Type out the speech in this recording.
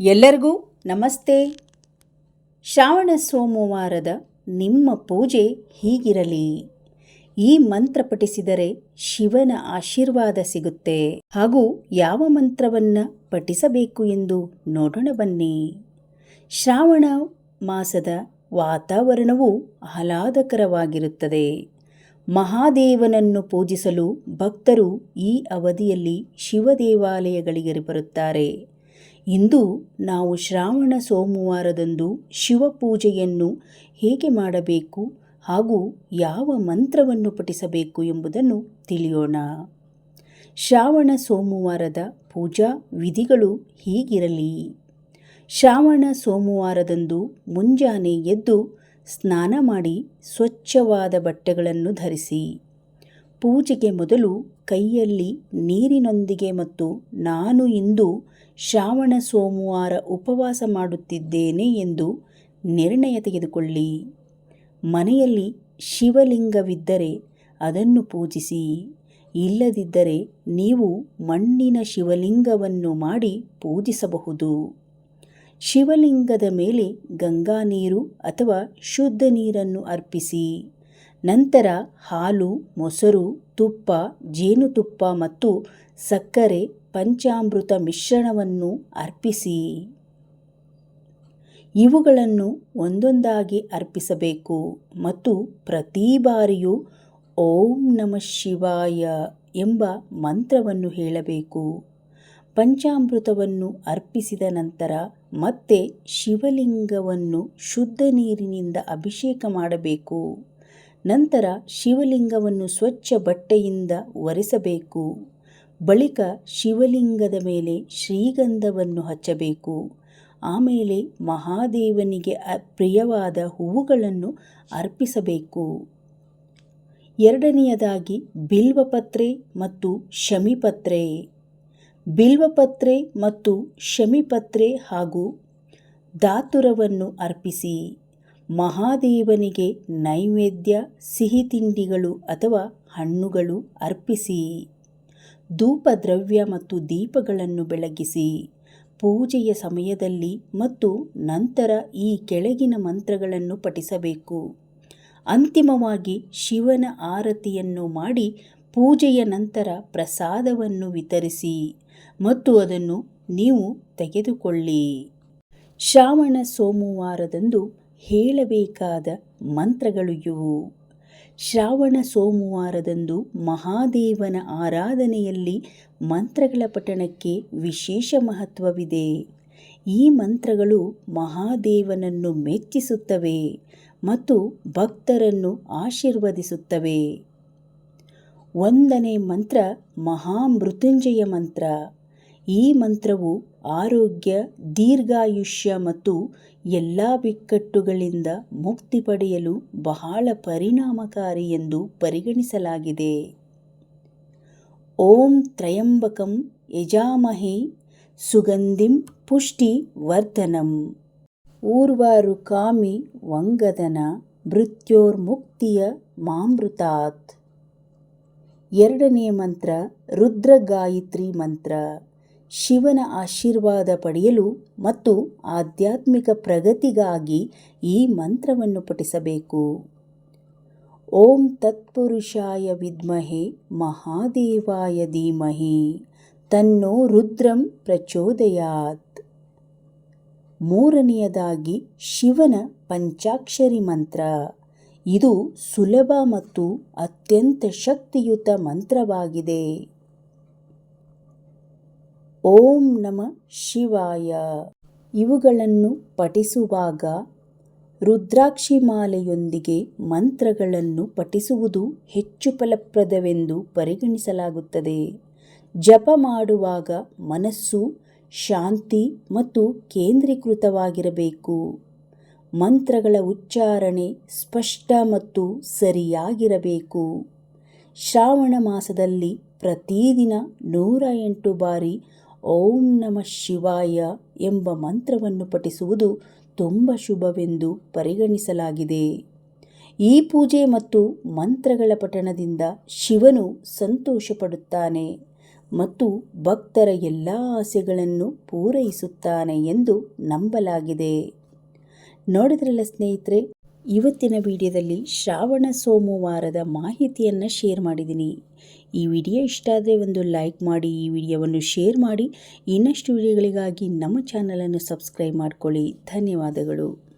ಎಲ್ಲರಿಗೂ ನಮಸ್ತೆ. ಶ್ರಾವಣ ಸೋಮವಾರದ ನಿಮ್ಮ ಪೂಜೆ ಹೀಗಿರಲಿ. ಈ ಮಂತ್ರ ಪಠಿಸಿದರೆ ಶಿವನ ಆಶೀರ್ವಾದ ಸಿಗುತ್ತೆ. ಹಾಗೂ ಯಾವ ಮಂತ್ರವನ್ನು ಪಠಿಸಬೇಕು ಎಂದು ನೋಡೋಣ ಬನ್ನಿ. ಶ್ರಾವಣ ಮಾಸದ ವಾತಾವರಣವು ಆಹ್ಲಾದಕರವಾಗಿರುತ್ತದೆ. ಮಹಾದೇವನನ್ನು ಪೂಜಿಸಲು ಭಕ್ತರು ಈ ಅವಧಿಯಲ್ಲಿ ಶಿವ ದೇವಾಲಯಗಳಿಗೆ ಬರುತ್ತಾರೆ. ಇಂದು ನಾವು ಶ್ರಾವಣ ಸೋಮವಾರದಂದು ಶಿವಪೂಜೆಯನ್ನು ಹೇಗೆ ಮಾಡಬೇಕು ಹಾಗೂ ಯಾವ ಮಂತ್ರವನ್ನು ಪಠಿಸಬೇಕು ಎಂಬುದನ್ನು ತಿಳಿಯೋಣ. ಶ್ರಾವಣ ಸೋಮವಾರದ ಪೂಜಾ ವಿಧಿಗಳು ಹೀಗಿರಲಿ. ಶ್ರಾವಣ ಸೋಮವಾರದಂದು ಮುಂಜಾನೆ ಎದ್ದು ಸ್ನಾನ ಮಾಡಿ ಸ್ವಚ್ಛವಾದ ಬಟ್ಟೆಗಳನ್ನು ಧರಿಸಿ. ಪೂಜೆಗೆ ಮೊದಲು ಕೈಯಲ್ಲಿ ನೀರಿನೊಂದಿಗೆ ಮತ್ತು ನಾನು ಇಂದು ಶ್ರಾವಣ ಸೋಮವಾರ ಉಪವಾಸ ಮಾಡುತ್ತಿದ್ದೇನೆ ಎಂದು ನಿರ್ಣಯ ತೆಗೆದುಕೊಳ್ಳಿ. ಮನೆಯಲ್ಲಿ ಶಿವಲಿಂಗವಿದ್ದರೆ ಅದನ್ನು ಪೂಜಿಸಿ. ಇಲ್ಲದಿದ್ದರೆ ನೀವು ಮಣ್ಣಿನ ಶಿವಲಿಂಗವನ್ನು ಮಾಡಿ ಪೂಜಿಸಬಹುದು. ಶಿವಲಿಂಗದ ಮೇಲೆ ಗಂಗಾ ನೀರು ಅಥವಾ ಶುದ್ಧ ನೀರನ್ನು ಅರ್ಪಿಸಿ. ನಂತರ ಹಾಲು, ಮೊಸರು, ತುಪ್ಪ, ಜೇನುತುಪ್ಪ ಮತ್ತು ಸಕ್ಕರೆ ಪಂಚಾಮೃತ ಮಿಶ್ರಣವನ್ನು ಅರ್ಪಿಸಿ. ಇವುಗಳನ್ನು ಒಂದೊಂದಾಗಿ ಅರ್ಪಿಸಬೇಕು ಮತ್ತು ಪ್ರತಿ ಬಾರಿಯೂ ಓಂ ನಮಃ ಶಿವಾಯ ಎಂಬ ಮಂತ್ರವನ್ನು ಹೇಳಬೇಕು. ಪಂಚಾಮೃತವನ್ನು ಅರ್ಪಿಸಿದ ನಂತರ ಮತ್ತೆ ಶಿವಲಿಂಗವನ್ನು ಶುದ್ಧ ನೀರಿನಿಂದ ಅಭಿಷೇಕ ಮಾಡಬೇಕು. ನಂತರ ಶಿವಲಿಂಗವನ್ನು ಸ್ವಚ್ಛ ಬಟ್ಟೆಯಿಂದ ಒರೆಸಬೇಕು. ಬಳಿಕ ಶಿವಲಿಂಗದ ಮೇಲೆ ಶ್ರೀಗಂಧವನ್ನು ಹಚ್ಚಬೇಕು. ಆಮೇಲೆ ಮಹಾದೇವನಿಗೆ ಪ್ರಿಯವಾದ ಹೂವುಗಳನ್ನು ಅರ್ಪಿಸಬೇಕು. ಎರಡನೆಯದಾಗಿ ಬಿಲ್ವಪತ್ರೆ ಮತ್ತು ಶಮಿಪತ್ರೆ. ಬಿಲ್ವಪತ್ರೆ ಮತ್ತು ಶಮಿಪತ್ರೆ ಹಾಗೂ ದಾತುರವನ್ನು ಅರ್ಪಿಸಿ. ಮಹಾದೇವನಿಗೆ ನೈವೇದ್ಯ, ಸಿಹಿ ತಿಂಡಿಗಳು ಅಥವಾ ಹಣ್ಣುಗಳು ಅರ್ಪಿಸಿ. ಧೂಪದ್ರವ್ಯ ಮತ್ತು ದೀಪಗಳನ್ನು ಬೆಳಗಿಸಿ. ಪೂಜೆಯ ಸಮಯದಲ್ಲಿ ಮತ್ತು ನಂತರ ಈ ಕೆಳಗಿನ ಮಂತ್ರಗಳನ್ನು ಪಠಿಸಬೇಕು. ಅಂತಿಮವಾಗಿ ಶಿವನ ಆರತಿಯನ್ನು ಮಾಡಿ ಪೂಜೆಯ ನಂತರ ಪ್ರಸಾದವನ್ನು ವಿತರಿಸಿ ಮತ್ತು ಅದನ್ನು ನೀವು ತೆಗೆದುಕೊಳ್ಳಿ. ಶ್ರಾವಣ ಸೋಮವಾರದಂದು ಹೇಳಬೇಕಾದ ಮಂತ್ರಗಳು ಇವು. ಶ್ರಾವಣ ಸೋಮವಾರದಂದು ಮಹಾದೇವನ ಆರಾಧನೆಯಲ್ಲಿ ಮಂತ್ರಗಳ ಪಠಣಕ್ಕೆ ವಿಶೇಷ ಮಹತ್ವವಿದೆ. ಈ ಮಂತ್ರಗಳು ಮಹಾದೇವನನ್ನು ಮೆಚ್ಚಿಸುತ್ತವೆ ಮತ್ತು ಭಕ್ತರನ್ನು ಆಶೀರ್ವದಿಸುತ್ತವೆ. ಒಂದನೇ ಮಂತ್ರ ಮಹಾಮೃತ್ಯುಂಜಯ ಮಂತ್ರ. ಈ ಮಂತ್ರವು ಆರೋಗ್ಯ, ದೀರ್ಘಾಯುಷ್ಯ ಮತ್ತು ಎಲ್ಲ ಬಿಕ್ಕಟ್ಟುಗಳಿಂದ ಮುಕ್ತಿ ಪಡೆಯಲು ಬಹಳ ಪರಿಣಾಮಕಾರಿ ಎಂದು ಪರಿಗಣಿಸಲಾಗಿದೆ. ಓಂ ತ್ರಯಂಬಕಂ ಯಜಾಮಹಿ ಸುಗಂಧಿಂ ಪುಷ್ಟಿ ವರ್ಧನಂ. ಊರ್ವಾರುಕಾಮಿ ವಂಗದನ ಮೃತ್ಯೋರ್ಮುಕ್ತಿಯ ಮಾಮೃತಾತ್. ಎರಡನೆಯ ಮಂತ್ರ ರುದ್ರಗಾಯತ್ರಿ ಮಂತ್ರ. ಶಿವನ ಆಶೀರ್ವಾದ ಪಡೆಯಲು ಮತ್ತು ಆಧ್ಯಾತ್ಮಿಕ ಪ್ರಗತಿಗಾಗಿ ಈ ಮಂತ್ರವನ್ನು ಪಠಿಸಬೇಕು. ಓಂ ತತ್ಪುರುಷಾಯ ವಿದ್ಮಹೆ, ಮಹಾದೇವಾಯ ಧೀಮಹಿ, ತನ್ನೋ ರುದ್ರಂ ಪ್ರಚೋದಯಾತ್. ಮೂರನೆಯದಾಗಿ ಶಿವನ ಪಂಚಾಕ್ಷರಿ ಮಂತ್ರ. ಇದು ಸುಲಭ ಮತ್ತು ಅತ್ಯಂತ ಶಕ್ತಿಯುತ ಮಂತ್ರವಾಗಿದೆ. ಓಂ ನಮ ಶಿವಾಯ. ಇವುಗಳನ್ನು ಪಠಿಸುವಾಗ ರುದ್ರಾಕ್ಷಿ ಮಾಲೆಯೊಂದಿಗೆ ಮಂತ್ರಗಳನ್ನು ಪಠಿಸುವುದು ಹೆಚ್ಚು ಫಲಪ್ರದವೆಂದು ಪರಿಗಣಿಸಲಾಗುತ್ತದೆ. ಜಪ ಮಾಡುವಾಗ ಮನಸ್ಸು ಶಾಂತಿ ಮತ್ತು ಕೇಂದ್ರೀಕೃತವಾಗಿರಬೇಕು. ಮಂತ್ರಗಳ ಉಚ್ಚಾರಣೆ ಸ್ಪಷ್ಟ ಮತ್ತು ಸರಿಯಾಗಿರಬೇಕು. ಶ್ರಾವಣ ಮಾಸದಲ್ಲಿ ಪ್ರತಿದಿನ ನೂರ ಎಂಟು ಬಾರಿ ಓಂ ನಮ ಶಿವಾಯ ಎಂಬ ಮಂತ್ರವನ್ನು ಪಠಿಸುವುದು ತುಂಬ ಶುಭವೆಂದು ಪರಿಗಣಿಸಲಾಗಿದೆ. ಈ ಪೂಜೆ ಮತ್ತು ಮಂತ್ರಗಳ ಪಠಣದಿಂದ ಶಿವನು ಸಂತೋಷಪಡುತ್ತಾನೆ ಮತ್ತು ಭಕ್ತರ ಎಲ್ಲ ಆಸೆಗಳನ್ನು ಪೂರೈಸುತ್ತಾನೆ ಎಂದು ನಂಬಲಾಗಿದೆ. ನೋಡಿದ್ರಲ್ಲ ಸ್ನೇಹಿತರೆ, ಇವತ್ತಿನ ವಿಡಿಯೋದಲ್ಲಿ ಶ್ರಾವಣ ಸೋಮವಾರದ ಮಾಹಿತಿಯನ್ನು ಶೇರ್ ಮಾಡಿದ್ದೀನಿ. ಈ ವಿಡಿಯೋ ಇಷ್ಟ ಆದರೆ ಒಂದು ಲೈಕ್ ಮಾಡಿ, ಈ ವಿಡಿಯೋವನ್ನು ಶೇರ್ ಮಾಡಿ. ಇನ್ನಷ್ಟು ವಿಡಿಯೋಗಳಿಗಾಗಿ ನಮ್ಮ ಚಾನಲನ್ನು ಸಬ್ಸ್ಕ್ರೈಬ್ ಮಾಡ್ಕೊಳ್ಳಿ. ಧನ್ಯವಾದಗಳು.